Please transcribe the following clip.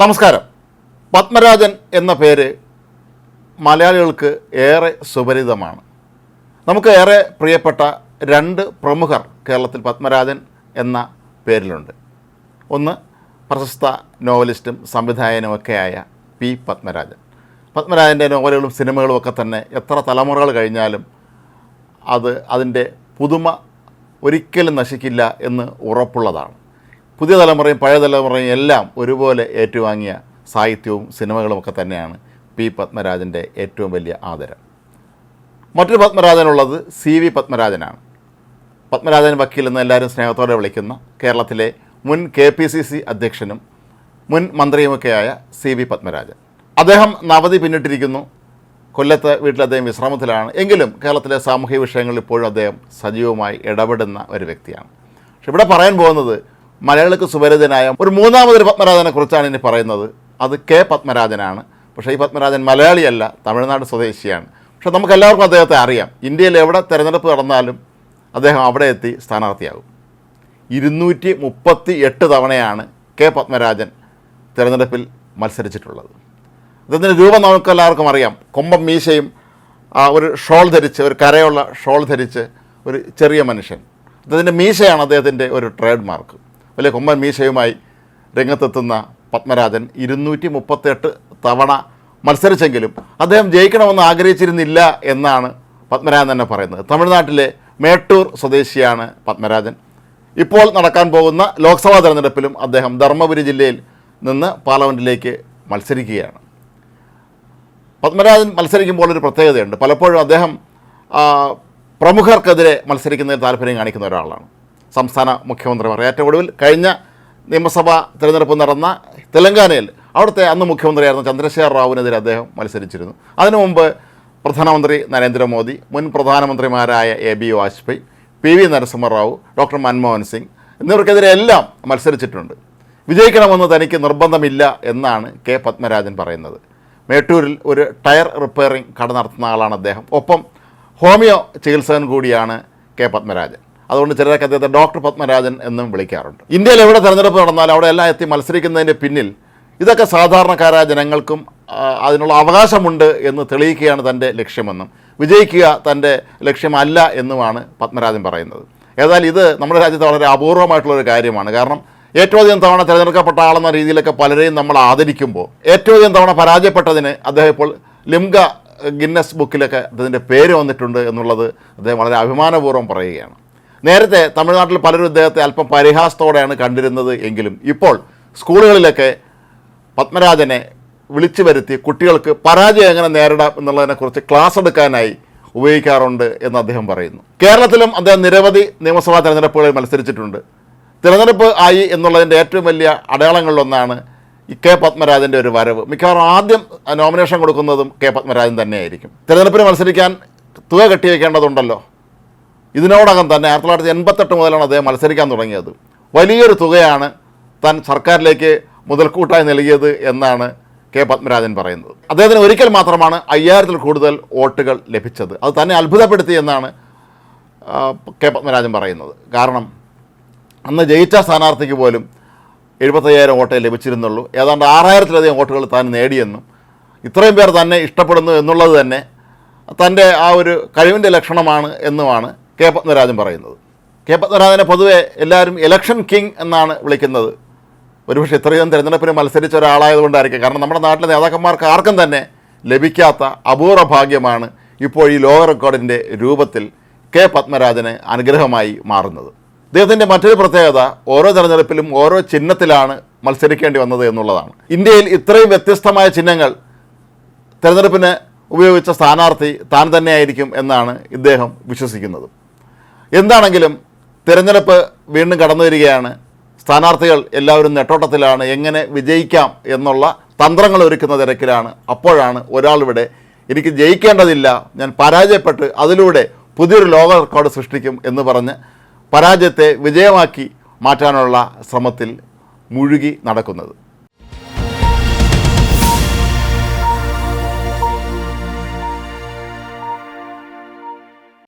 നമസ്കാരം. പത്മരാജൻ എന്ന പേര് മലയാളികൾക്ക് ഏറെ സുപരിതമാണ് നമുക്ക് ഏറെ പ്രിയപ്പെട്ട രണ്ട് പ്രമുഖർ കേരളത്തിൽ പത്മരാജൻ എന്ന പേരിലുണ്ട്. ഒന്ന് പ്രശസ്ത നോവലിസ്റ്റും സംവിധായകനുമൊക്കെയായ പി പത്മരാജൻ. പത്മരാജന്റെ നോവലുകളും സിനിമകളും ഒക്കെ തന്നെ എത്ര തലമുറകൾ കഴിഞ്ഞാലും അത് അതിന്റെ പുതുമ ഒരിക്കലും നശിക്കില്ല എന്ന് ഉറപ്പുള്ളതാണ്. പുതിയ തലമുറയും പഴയ തലമുറയും എല്ലാം ഒരുപോലെ ഏറ്റുവാങ്ങിയ സാഹിത്യവും സിനിമകളും ഒക്കെ തന്നെയാണ് പി പത്മരാജന്റെ ഏറ്റവും വലിയ ആദരം. മറ്റൊരു പത്മരാജനുള്ളത് സി വി പത്മരാജനാണ്. പത്മരാജൻ വക്കീൽ എന്ന് എല്ലാവരും സ്നേഹത്തോടെ വിളിക്കുന്ന കേരളത്തിലെ മുൻ കെ പി സി സി അധ്യക്ഷനും മുൻ മന്ത്രിയുമൊക്കെയായ സി വി പത്മരാജൻ. അദ്ദേഹം നവതി പിന്നിട്ടിരിക്കുന്നു. കൊല്ലത്ത് വീട്ടിൽ അദ്ദേഹം വിശ്രമത്തിലാണ്. എങ്കിലും കേരളത്തിലെ സാമൂഹിക വിഷയങ്ങളിൽ ഇപ്പോഴും അദ്ദേഹം സജീവമായി ഇടപെടുന്ന ഒരു വ്യക്തിയാണ്. പക്ഷെ ഇവിടെ പറയാൻ പോകുന്നത് മലയാളിക്ക് സുപരിതനായ ഒരു മൂന്നാമതൊരു പത്മരാജനെ കുറിച്ചാണ് ഇനി പറയുന്നത്. അത് കെ പത്മരാജനാണ്. പക്ഷേ ഈ പത്മരാജൻ മലയാളിയല്ല തമിഴ്നാട് സ്വദേശിയാണ്. പക്ഷേ നമുക്കെല്ലാവർക്കും അദ്ദേഹത്തെ അറിയാം. ഇന്ത്യയിൽ എവിടെ തിരഞ്ഞെടുപ്പ് നടന്നാലും അദ്ദേഹം അവിടെ എത്തി സ്ഥാനാർത്ഥിയാകും. ഇരുന്നൂറ്റി മുപ്പത്തി എട്ട് തവണയാണ് കെ പത്മരാജൻ തിരഞ്ഞെടുപ്പിൽ മത്സരിച്ചിട്ടുള്ളത്. അദ്ദേഹത്തിന്റെ രൂപം നമുക്ക് എല്ലാവർക്കും അറിയാം. കൊമ്പം മീശയും ഒരു ഷോൾ ധരിച്ച് ഒരു കരയുള്ള ഷോൾ ധരിച്ച് ഒരു ചെറിയ മനുഷ്യൻ. അദ്ദേഹത്തിന്റെ മീശയാണ് അദ്ദേഹത്തിന്റെ ഒരു ട്രേഡ് മാർക്ക്. വലിയ കൊമ്പൻ മീശയുമായി രംഗത്തെത്തുന്ന പത്മരാജൻ ഇരുന്നൂറ്റി മുപ്പത്തെട്ട് തവണ മത്സരിച്ചെങ്കിലും അദ്ദേഹം ജയിക്കണമെന്ന് ആഗ്രഹിച്ചിരുന്നില്ല എന്നാണ് പത്മരാജൻ തന്നെ പറയുന്നത്. തമിഴ്നാട്ടിലെ മേട്ടൂർ സ്വദേശിയാണ് പത്മരാജൻ. ഇപ്പോൾ നടക്കാൻ പോകുന്ന ലോക്സഭാ തെരഞ്ഞെടുപ്പിലും അദ്ദേഹം ധർമ്മപുരി ജില്ലയിൽ നിന്ന് പാർലമെന്റിലേക്ക് മത്സരിക്കുകയാണ്. പത്മരാജൻ മത്സരിക്കുമ്പോൾ ഒരു പ്രത്യേകതയുണ്ട്. പലപ്പോഴും അദ്ദേഹം പ്രമുഖർക്കെതിരെ മത്സരിക്കുന്നതിൽ താല്പര്യം കാണിക്കുന്ന ഒരാളാണ്. സംസ്ഥാന മുഖ്യമന്ത്രിമാർ. ഏറ്റവും ഒടുവിൽ കഴിഞ്ഞ നിയമസഭാ തിരഞ്ഞെടുപ്പ് നടന്ന തെലങ്കാനയിൽ അവിടുത്തെ അന്ന് മുഖ്യമന്ത്രിയായിരുന്ന ചന്ദ്രശേഖർ റാവുവിനെതിരെ അദ്ദേഹം മത്സരിച്ചിരുന്നു. അതിനു മുമ്പ് പ്രധാനമന്ത്രി നരേന്ദ്രമോദി മുൻ പ്രധാനമന്ത്രിമാരായ A B Vajpayee P V Narasimha Rao doctor Manmohan Singh എന്നിവർക്കെതിരെ എല്ലാം മത്സരിച്ചിട്ടുണ്ട്. വിജയിക്കണമെന്ന് തനിക്ക് നിർബന്ധമില്ല എന്നാണ് കെ പത്മരാജൻ പറയുന്നത്. മേട്ടൂരിൽ ഒരു ടയർ റിപ്പയറിംഗ് കട നടത്തുന്ന ആളാണ് അദ്ദേഹം. ഒപ്പം ഹോമിയോ ചികിത്സകൻ കൂടിയാണ് കെ പത്മരാജൻ. അതുകൊണ്ട് ചിലരൊക്കെ അദ്ദേഹത്തെ ഡോക്ടർ പത്മരാജൻ എന്നും വിളിക്കാറുണ്ട്. ഇന്ത്യയിൽ എവിടെ തെരഞ്ഞെടുപ്പ് നടന്നാലും അവിടെ എല്ലാം എത്തി മത്സരിക്കുന്നതിന്റെ പിന്നിൽ ഇതൊക്കെ സാധാരണക്കാരായ ജനങ്ങൾക്കും അതിനുള്ള അവകാശമുണ്ട് എന്ന് തെളിയിക്കുകയാണ് തന്റെ ലക്ഷ്യമെന്നും വിജയിക്കുക തന്റെ ലക്ഷ്യമല്ല എന്നുമാണ് പത്മരാജൻ പറയുന്നത്. ഏതായാലും ഇത് നമ്മുടെ രാജ്യത്ത് വളരെ അപൂർവമായിട്ടുള്ളൊരു കാര്യമാണ്. കാരണം ഏറ്റവും അധികം തവണ തിരഞ്ഞെടുക്കപ്പെട്ട ആളെന്ന രീതിയിലൊക്കെ പലരെയും നമ്മൾ ആദരിക്കുമ്പോൾ ഏറ്റവും അധികം തവണ പരാജയപ്പെട്ടതിന് അദ്ദേഹം ഇപ്പോൾ ലിംഗ ഗിന്നസ് ബുക്കിലൊക്കെ അദ്ദേഹത്തിന്റെ പേര് വന്നിട്ടുണ്ട് എന്നുള്ളത് അദ്ദേഹം വളരെ അഭിമാനപൂർവം പറയുകയാണ്. നേരത്തെ തമിഴ്നാട്ടിൽ പലരും ഇദ്ദേഹത്തെ അല്പം പരിഹാസത്തോടെയാണ് കണ്ടിരുന്നത് എങ്കിലും ഇപ്പോൾ സ്കൂളുകളിലൊക്കെ പത്മരാജനെ വിളിച്ചു വരുത്തി കുട്ടികൾക്ക് പരാജയം എങ്ങനെ നേരിടാം എന്നുള്ളതിനെക്കുറിച്ച് ക്ലാസ് എടുക്കാനായി ഉപയോഗിക്കാറുണ്ട് എന്ന് അദ്ദേഹം പറയുന്നു. കേരളത്തിലും അദ്ദേഹം നിരവധി നിയമസഭാ തെരഞ്ഞെടുപ്പുകളിൽ മത്സരിച്ചിട്ടുണ്ട്. തിരഞ്ഞെടുപ്പ് ആയി എന്നുള്ളതിന്റെ ഏറ്റവും വലിയ അടയാളങ്ങളിലൊന്നാണ് ഈ കെ പത്മരാജന്റെ ഒരു വരവ്. മിക്കവാറും ആദ്യം നോമിനേഷൻ കൊടുക്കുന്നതും കെ പത്മരാജൻ തന്നെയായിരിക്കും. തിരഞ്ഞെടുപ്പിന് മത്സരിക്കാൻ തുക കെട്ടിവെക്കേണ്ടതുണ്ടല്ലോ. ഇതിനോടകം തന്നെ ആയിരത്തി തൊള്ളായിരത്തി എൺപത്തെട്ട് മുതലാണ് അദ്ദേഹം മത്സരിക്കാൻ തുടങ്ങിയത്. വലിയൊരു തുകയാണ് താൻ സർക്കാരിലേക്ക് മുതൽക്കൂട്ടായി നൽകിയത് എന്നാണ് കെ പത്മരാജൻ പറയുന്നത്. അദ്ദേഹത്തിന് ഒരിക്കൽ മാത്രമാണ് അയ്യായിരത്തിൽ കൂടുതൽ വോട്ടുകൾ ലഭിച്ചത്. അത് തന്നെ അത്ഭുതപ്പെടുത്തി എന്നാണ് കെ പത്മരാജൻ പറയുന്നത്. കാരണം അന്ന് ജയിച്ച സ്ഥാനാർത്ഥിക്ക് പോലും എഴുപത്തയ്യായിരം വോട്ടേ ലഭിച്ചിരുന്നുള്ളൂ. ഏതാണ്ട് ആറായിരത്തിലധികം വോട്ടുകൾ താൻ നേടിയെന്നും ഇത്രയും പേർ തന്നെ ഇഷ്ടപ്പെടുന്നു എന്നുള്ളത് തന്നെ തന്റെ ആ ഒരു കഴിവിന്റെ ലക്ഷണമാണ് എന്നുമാണ് കെ പത്മരാജൻ പറയുന്നത്. കെ പത്മരാജനെ പൊതുവെ എല്ലാവരും ഇലക്ഷൻ കിങ് എന്നാണ് വിളിക്കുന്നത്. ഒരുപക്ഷെ ഇത്രയും തിരഞ്ഞെടുപ്പിന് മത്സരിച്ച ഒരാളായതുകൊണ്ടായിരിക്കും. കാരണം നമ്മുടെ നാട്ടിലെ നേതാക്കന്മാർക്ക് ആർക്കും തന്നെ ലഭിക്കാത്ത അപൂർവ ഭാഗ്യമാണ് ഇപ്പോൾ ഈ ലോക റെക്കോർഡിന്റെ രൂപത്തിൽ കെ പത്മരാജന് അനുഗ്രഹമായി മാറുന്നത്. അദ്ദേഹത്തിന്റെ മറ്റൊരു പ്രത്യേകത ഓരോ തെരഞ്ഞെടുപ്പിലും ഓരോ ചിഹ്നത്തിലാണ് മത്സരിക്കേണ്ടി വന്നത് എന്നുള്ളതാണ്. ഇന്ത്യയിൽ ഇത്രയും വ്യത്യസ്തമായ ചിഹ്നങ്ങൾ തെരഞ്ഞെടുപ്പിന് ഉപയോഗിച്ച സ്ഥാനാർത്ഥി താൻ തന്നെയായിരിക്കും എന്നാണ് ഇദ്ദേഹം വിശ്വസിക്കുന്നത്. എന്താണെങ്കിലും തിരഞ്ഞെടുപ്പ് വീണ്ടും കടന്നു വരികയാണ്. സ്ഥാനാർത്ഥികൾ എല്ലാവരും നെട്ടോട്ടത്തിലാണ്. എങ്ങനെ വിജയിക്കാം എന്നുള്ള തന്ത്രങ്ങൾ ഒരുക്കുന്ന തിരക്കിലാണ്. അപ്പോഴാണ് ഒരാളിവിടെ എനിക്ക് ജയിക്കേണ്ടതില്ല ഞാൻ പരാജയപ്പെട്ട് അതിലൂടെ പുതിയൊരു ലോക റെക്കോർഡ് സൃഷ്ടിക്കും എന്ന് പറഞ്ഞ് പരാജയത്തെ വിജയമാക്കി മാറ്റാനുള്ള ശ്രമത്തിൽ മുഴുകി നടക്കുന്നത്.